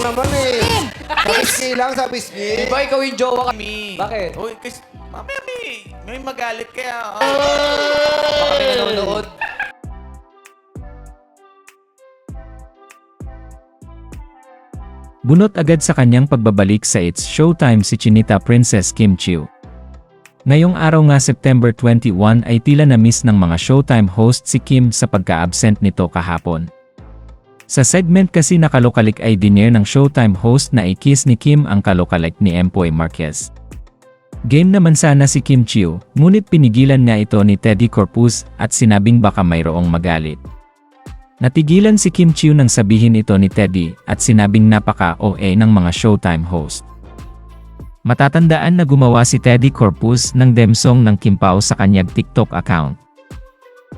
naman eh. Sa pisngi lang, sa pisngi. Di ba ikaw yung jowa kami? Bakit? Uy, kasi mamaya may, may magalit kaya. ah, Baka may nanonood. Bunot agad sa kanyang pagbabalik sa It's Showtime si Chinita Princess Kim Chiu. Ngayong araw nga September 21 ay tila na-miss ng mga Showtime host si Kim sa pagka-absent nito kahapon. Sa segment kasi na kalokalik ay dinner ng Showtime host na ikis ni Kim ang kalokalik ni Empoy Marquez. Game naman sana si Kim Chiu, ngunit pinigilan nga ito ni Teddy Corpus at sinabing baka mayroong magalit. Natigilan si Kim Chiu nang sabihin ito ni Teddy at sinabing napaka-OA ng mga Showtime host. Matatandaan na gumawa si Teddy Corpus ng demsong ng Kim Pao sa kanyang TikTok account.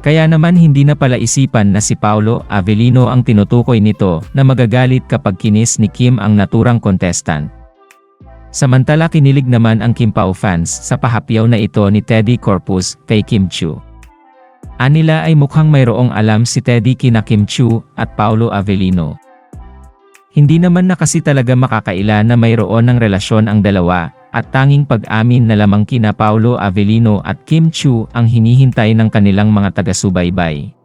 Kaya naman hindi na pala isipan na si Paulo Avellino ang tinutukoy nito na magagalit kapag kinis ni Kim ang naturang contestant. Samantala kinilig naman ang Kim Pao fans sa pahapyaw na ito ni Teddy Corpus kay Kim Chiu. Anila ay mukhang mayroong alam si Teddy kina Kim Chiu at Paulo Avellino. Hindi naman na kasi talaga makakaila na mayroon ng relasyon ang dalawa, at tanging pag-amin na lamang kina Paulo Avellino at Kim Chiu ang hinihintay ng kanilang mga taga-subaybay.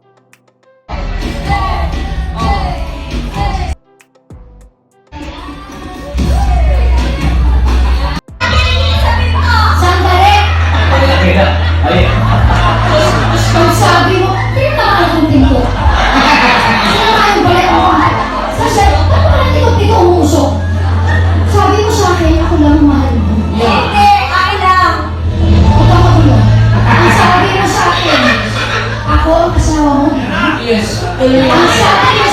Yes.